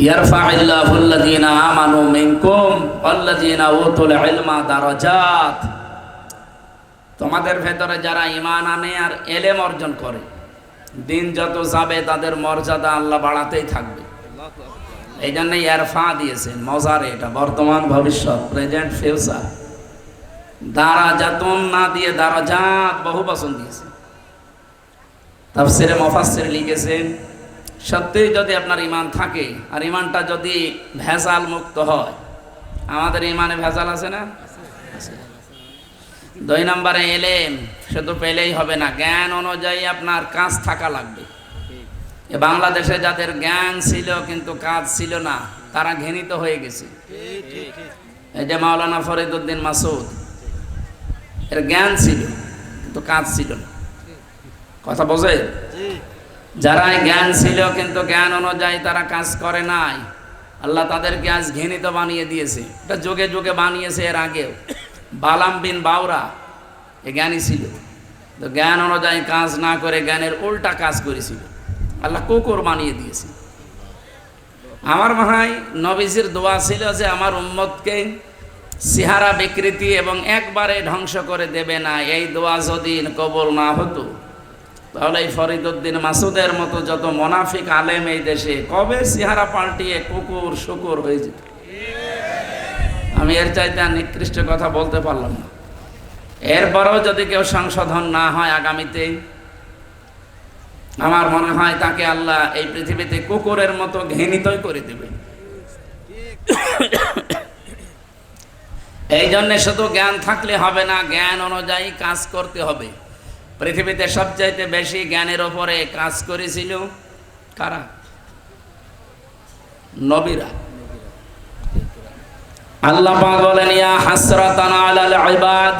يرفع الله الذين آمنوا منكم والذين أوتوا العلم درجات তোমাদের ভেতরে যারা ইমান আনে আর এলেম অর্জন করে দিন যত যাবে তাদের মর্যাদা আল্লাহ বাড়াতেই থাকবে এই জন্য ইয়ারফা দিয়েছেন মজারে এটা বর্তমান ভবিষ্যৎ প্রেজেন্ট ফিউচার দ্বারা যাতন না দিয়ে দ্বারা জাত বহু বচন দিয়েছে তাফসিরে মফাসির লিখেছেন সত্যিই যদি আপনার ইমান থাকে, আর ইমানটা যদি ভেজাল মুক্ত হয়, আমাদের ইমানে ভেজাল আছে না? দুই নম্বরে এলেম শুধু পেলেই হবে না, জ্ঞান অনুযায়ী আপনার কাজ থাকা লাগবে। বাংলাদেশে যাদের জ্ঞান ছিল, কিন্তু কাজ ছিল না, তারা ঘৃণিত হয়ে গেছে। এই যে মাওলানা ফরিদুদ্দিন মাসুদ, এর জ্ঞান ছিল, কিন্তু কাজ ছিল না। কথা বোঝে যারা জ্ঞান ছিল কিন্তু জ্ঞান অনুযায়ী তারা কাজ করে নাই। আল্লাহ তাদেরকে আজ ঘৃণিত বানিয়ে দিয়েছে। এটা যুগে যুগে বানিয়েছে এর আগেও। বালাম বিন বাউরা এ জ্ঞানী ছিল। তো জ্ঞান অনুযায়ী কাজ না করে জ্ঞানের উল্টা কাজ করেছিল। আল্লাহ কুকুর বানিয়ে দিয়েছে। আমার হয় নবীজির দোয়া ছিল যে আমার উম্মতকে সিহারা বিকৃতি এবং একবারে ধ্বংস করে দেবে না। এই দোয়া যদি কবল না হতো তাহলে এই ফরিদুদ্দিন মাসুদের মতো যত মোনাফিক আলেম এই দেশে, কবে সিহারা পাল্টিয়ে কুকুর শুকুর হয়ে যেত? আমি এর চাইতে আর নিকৃষ্ট কথা বলতে পারলাম না। এরপরেও যদি কেউ সংশোধন না হয় আগামীতে, আমার মনে হয় তাকে আল্লাহ এই পৃথিবীতে কুকুরের মতো ঘৃণিতই করে দেবে। এই জন্যে শুধু জ্ঞান থাকলে হবে না, জ্ঞান অনুযায়ী কাজ করতে হবে। পৃথিবীতে সবচাইতে বেশি জ্ঞানের ওপরে কাজ করেছিল কারা? নবীরা। আল্লাহ বলেন, ইয়া হাসরাতান আলাল ইবাদ,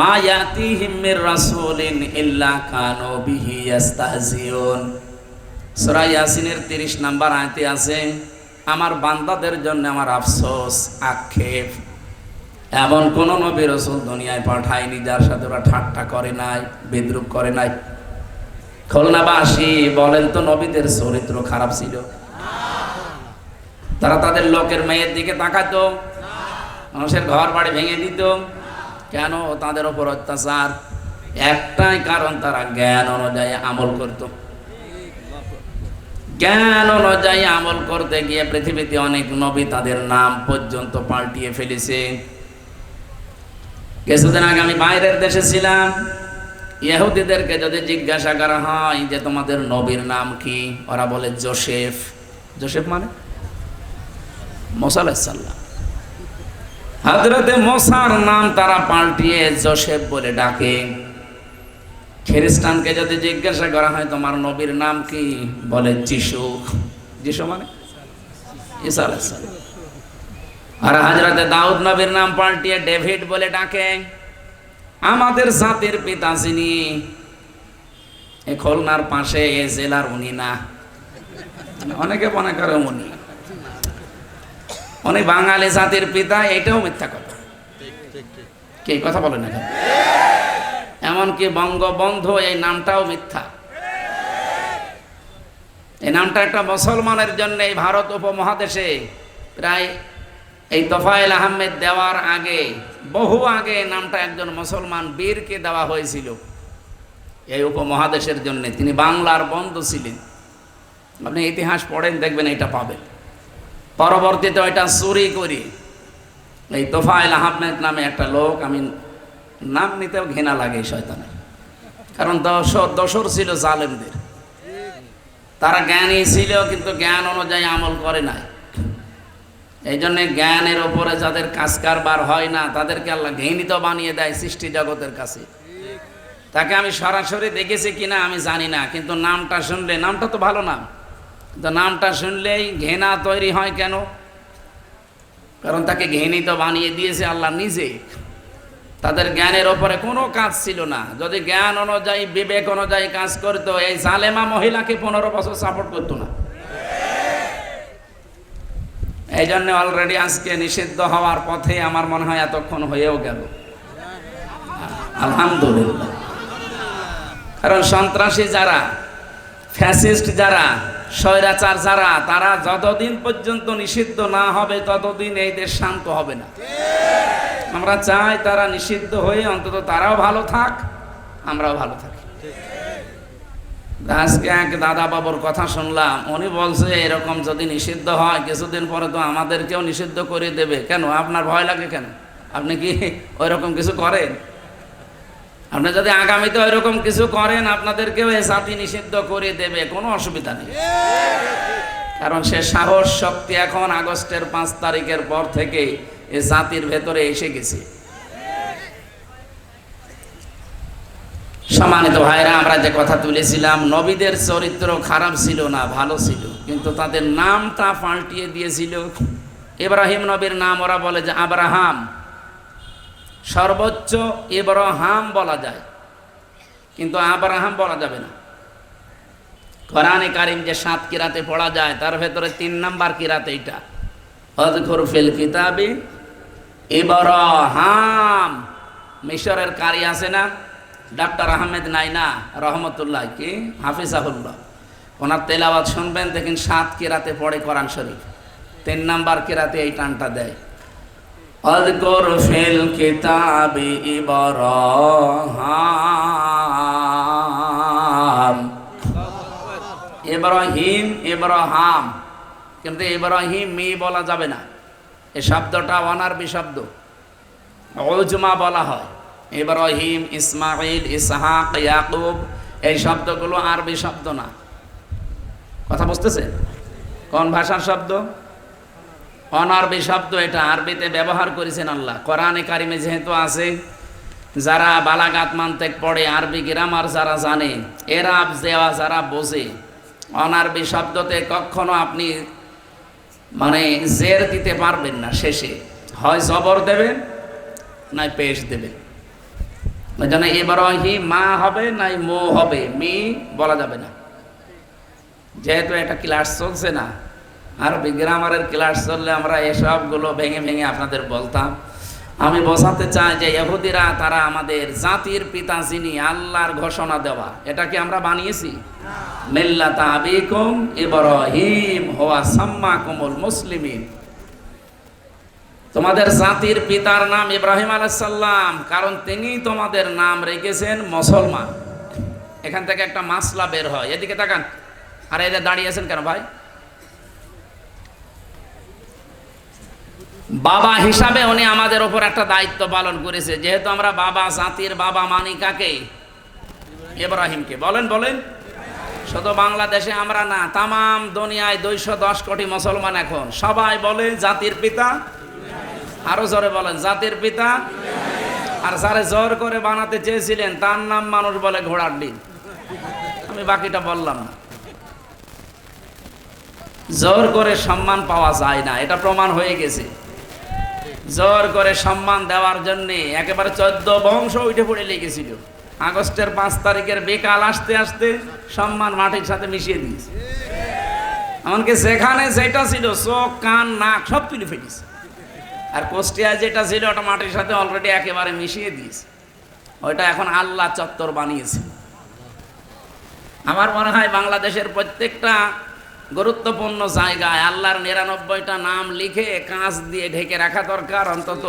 মা ইয়াতিহিম মির রাসূলিন ইল্লা কানু বিহি ইস্তাহজিউন সূরা ইয়াসিনের 30 নাম্বার আয়াতে আছে, আমার বান্দাদের জন্য আমার আফসোস, আক্ষেপ এমন কোন নবী রসুল দুনিয়ায় পাঠায়নি যার সাথে ওরা ঠাট্টা করে নাই, বিদ্রুপ করে নাই। খুলনাবাসী বলেন তো নবীদের চরিত্র খারাপ ছিল। তারা তাদের লোকের মেয়ের দিকে তাকাতো, মানুষের ঘর বাড়ি ভেঙে দিত। কেন? তাদের ওপর অত্যাচার। একটাই কারণ তারা জ্ঞান অনুযায়ী আমল করত। জ্ঞান অনুযায়ী আমল করতে গিয়ে পৃথিবীতে অনেক নবী তাদের নাম পর্যন্ত পাল্টিয়ে ফেলেছে। কিছুদিন আগে আমি বাইরের দেশে ছিলাম। ইহুদিদেরকে যদি জিজ্ঞাসা করা হয় যে তোমাদের নবীর নাম কি, ওরা বলে জোসেফ। জোসেফ মানে? মোসাল্লাম হাজরতে মশার নাম তারা পাল্টিয়ে জোসেফ বলে ডাকে। খ্রিস্টানকে যদি জিজ্ঞাসা করা হয়, তোমার নবীর নাম কি? বলে যিশু। যিশু মানে? ঈসা আলাইসাল্লাম আর হাজরাতে দাউদ নবীর নাম পাল্টিয়ে ডেভিড বলে ডাকে, আমাদের জাতির পিতা যিনি, এ খুলনার পাশে এ জেলার উনি না। অনেকে মনে করে উনি। উনি বাঙালি জাতির পিতা, এটাও মিথ্যা কথা। কে কথা বলেন এখন এমনকি বঙ্গবন্ধু, এই নামটাও মিথ্যা। এই নামটা একটা মুসলমানের জন্য এই ভারত উপমহাদেশে প্রায় এই তোফায়েল আহমেদ দেওয়ার আগে, বহু আগে নামটা একজন মুসলমান বীরকে দেওয়া হয়েছিল। এই উপমহাদেশের জন্য। তিনি বাংলার বন্ধু ছিলেন। আপনি ইতিহাস পড়েন, দেখবেন এটা পাবেন। পরবর্তীতে ওইটা চুরি করি এই তোফায়েল আহমেদ নামে একটা লোক, আমি নাম নিতেও ঘৃণা লাগে শয়তানের। কারণ দশর দশর ছিল জালেমদের। তারা জ্ঞানী ছিল, কিন্তু জ্ঞান অনুযায়ী আমল করে নাই। এই জন্যে জ্ঞানের ওপরে যাদের কাজ কারবার হয় না, তাদেরকে আল্লাহ ঘৃণিত বানিয়ে দেয় সৃষ্টি জগতের কাছে। তাকে আমি সরাসরি দেখেছি কিনা আমি জানি না, কিন্তু নামটা শুনলে, নামটা তো ভালো নাম, কিন্তু নামটা শুনলেই ঘৃণা তৈরি হয় কেন? কারণ তাকে ঘৃণিত বানিয়ে দিয়েছে আল্লাহ নিজে। তাদের জ্ঞানের ওপরে কোনো কাজ ছিল না। যদি জ্ঞান অনুযায়ী, বিবেক অনুযায়ী কাজ করতো, এই জালেমা মহিলাকে পনেরো বছর সাপোর্ট করতো না। এই জন্য অলরেডি আজকে নিষিদ্ধ হওয়ার পথে আমার মনে হয় এতক্ষণ হয়েও গেল। আলহামদুলিল্লাহ। কারণ সন্ত্রাসী যারা, ফ্যাসিস্ট যারা, স্বৈরাচার যারা, তারা যতদিন পর্যন্ত নিষিদ্ধ না হবে, ততদিন এই দেশ শান্ত হবে না। আমরা চাই তারা নিষিদ্ধ হয়ে অন্তত তারাও ভালো থাক, আমরাও ভালো থাকি। আজকে এক দাদা বাবুর কথা শুনলাম, উনি বলছে, এরকম যদি নিষিদ্ধ হয়, কিছুদিন পরে তো আমাদেরকেও নিষিদ্ধ করে দেবে। কেন? আপনার ভয় লাগে কেন? আপনি কি ওই রকম কিছু করেন? আপনি যদি আগামীতে ওই রকম কিছু করেন, আপনাদেরকেও এ জাতি নিষিদ্ধ করে দেবে, কোনো অসুবিধা নেই। কারণ সে সাহস, শক্তি এখন আগস্টের পাঁচ তারিখের পর থেকে এ জাতির ভেতরে এসে গেছে। সম্মানিত ভাইরা, আমরা যে কথা তুলেছিলাম, নবীদের চরিত্র খারাপ ছিল না, ভালো ছিল। কিন্তু তাদের নামটা পাল্টিয়ে দিয়েছিল। ইব্রাহিম নবীর নাম ওরা বলে যে আব্রাহাম। সর্বোচ্চ ইব্রাহাম বলা যায়। কিন্তু আব্রাহাম বলা যাবে না। কোরআনে কারিম যে সাত কিরাতে পড়া যায়, তার ভেতরে তিন নাম্বার কিরাতে এটা অদখর ফিল কিতাবি ইব্রাহাম। মিশরের কারি আছে না? ডাক্তার আহমেদ নাই নাইনা রহমতুল্লাহ কি? হাফিজাহুল্লাহ। ওনার তেলাওয়াত শুনবেন, দেখেন সাত কিরাতে পড়ে কোরআন শরীফ। তিন নাম্বার কেরাতে এই টানটা দেয়। অদকর ফিল কিতাবি ইব্রাহাম। ইব্রাহিম, ইব্রাহাম। কিন্তু ইব্রাহিম মি বলা যাবে না। এই শব্দটা অনারবি শব্দ। ওজমা বলা হয়। ইব্রাহিম ইসমাইল ইসহাক, ইয়াকুব, এই শব্দগুলো আরবি শব্দ না। কথা বুঝতেছে? কোন ভাষার শব্দ? অনারবি শব্দ এটা, আরবিতে ব্যবহার করেছেন আল্লাহ। কোরআনে কারিমে যেহেতু আছে, যারা বালাগাত মানতে পড়ে, আরবি গ্রামার যারা জানে এরাব দেওয়া যারা বোঝে, অনারবি শব্দতে কখনো আপনি মানে জের দিতে পারবেন না শেষে। হয় জবর দেবেন নাই পেশ দেবেন ওই জন্য মা হবে নাই মো হবে, মি বলা যাবে না। যেহেতু একটা ক্লাস চলছে না, আর গ্রামারের ক্লাস চললে আমরা এসবগুলো ভেঙে ভেঙে আপনাদের বলতাম। আমি বোঝাতে চাই যে ইহুদিরা, তারা আমাদের জাতির পিতা যিনি, আল্লাহর ঘোষণা দেওয়া। এটা কি আমরা বানিয়েছি? মিল্লাতা আবিকুম ইব্রাহিম সাম্মা সাম্মাকুমুল মুসলিমিন। তোমাদের জাতির পিতার নাম ইব্রাহিম আলাইসাল্লাম কারণ তিনি তোমাদের নাম রেখেছেন মুসলমান। এখান থেকে একটা মাসলা বের হয়। এদিকে তাকান। আর এদের দাঁড়িয়ে আছেন কেন ভাই? বাবা হিসাবে উনি আমাদের ওপর একটা দায়িত্ব পালন করেছে। যেহেতু আমরা বাবা, জাতির বাবা মানি কাকে? ইব্রাহিমকে। বলেন বলেন। শুধু বাংলাদেশে আমরা না, তামাম দুনিয়ায় দুইশো দশ কোটি মুসলমান এখন। সবাই বলে জাতির পিতা আরও জোরে বলেন, জাতির পিতা? আর যারে জোর করে বানাতে চেয়েছিলেন, তার নাম মানুষ বলে ঘোড়ার ডিম। আমি বাকিটা বললাম না। জোর করে সম্মান পাওয়া যায় না, এটা প্রমাণ হয়ে গেছে। জোর করে সম্মান দেওয়ার জন্য একেবারে চোদ্দ বংশ উঠে পড়ে লেগেছিল। আগস্টের পাঁচ তারিখের বেকাল আসতে আসতে সম্মান মাটির সাথে মিশিয়ে দিয়েছে। এমনকি যেখানে যেটা ছিল, চোখ, কান, নাক, সব তুলে ফেলেছে। আর কোষ্টিয়ায় যেটা ছিল, ওটা মাটির সাথে অলরেডি একেবারে মিশিয়ে দিয়েছে। ওইটা এখন আল্লাহ চত্বর বানিয়েছে। আমার মনে হয় বাংলাদেশের প্রত্যেকটা গুরুত্বপূর্ণ জায়গায় আল্লাহর নিরানব্বইটা নাম লিখে কাঁচ দিয়ে ঢেকে রাখা দরকার। অন্তত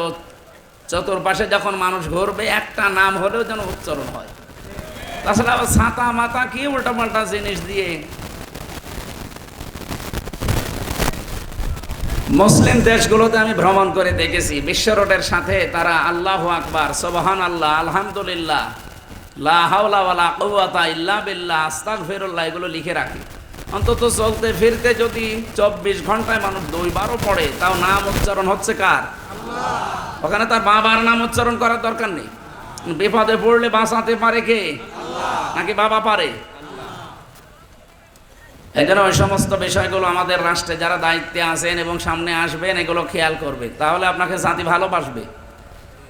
চতুর্পাশে যখন মানুষ ঘুরবে, একটা নাম হলেও যেন উচ্চারণ হয়। তাছাড়া ছাতা মাতা কি উল্টাপাল্টা জিনিস দিয়ে মুসলিম দেশগুলোতে আমি ভ্রমণ করে দেখেছি। বিশ্ব রোডের সাথে তারা আল্লাহ আকবার সোবহান আল্লাহ আলহামদুলিল্লাহ আস্তাগফিরুল্লাহ এগুলো লিখে রাখে। অন্তত চলতে ফিরতে যদি চব্বিশ ঘন্টায় মানুষ দুইবারও পড়ে তাও নাম উচ্চারণ হচ্ছে কার? ওখানে তার বাবার নাম উচ্চারণ করার দরকার নেই। বিপদে পড়লে বাঁচাতে পারে কে? নাকি বাবা পারে? এই জন্য ওই সমস্ত বিষয়গুলো আমাদের রাষ্ট্রে যারা দায়িত্বে আছেন এবং সামনে আসবেন, এগুলো খেয়াল করবে। তাহলে আপনাকে জাতি ভালোবাসবে।